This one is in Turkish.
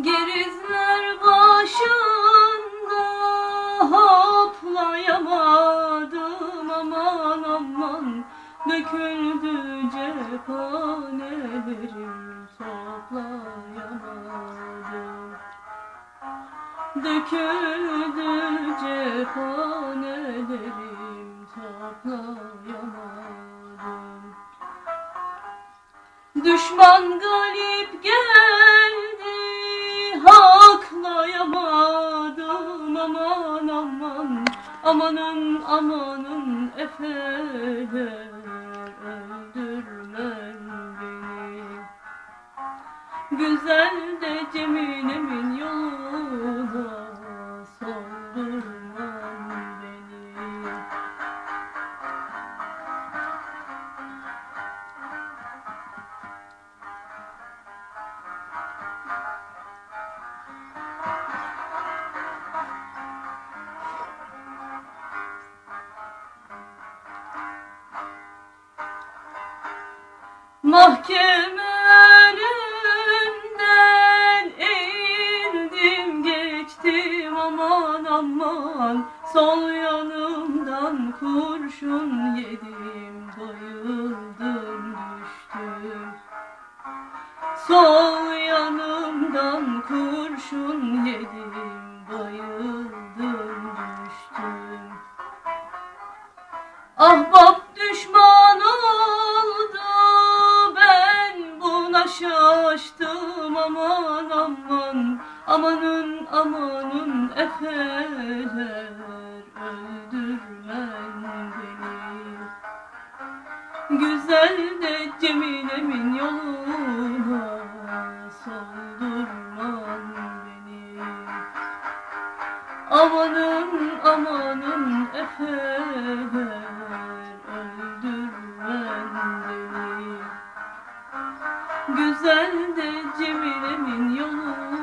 Gerizler başında hoplayamadım. Aman aman Döküldü cephanelerim. Toplayamadım. Döküldü cephanelerim. Toplayamadım. Düşman galip geldi Amanın amanın efeler Öldürmen beni. Güzel de Cemile'min yoluna Soldurman Mahkeme önünden eğildim geçtim. Aman aman Sol yanımdan kurşun yedim. Bayıldım düştüm. Sol yanımdan kurşun yedim aman aman Amanın amanın efeler öldürmen beni. Güzel de Cemile'min yoluna soldurman beni. Amanın amanın Güzel de Cemile'min yolu.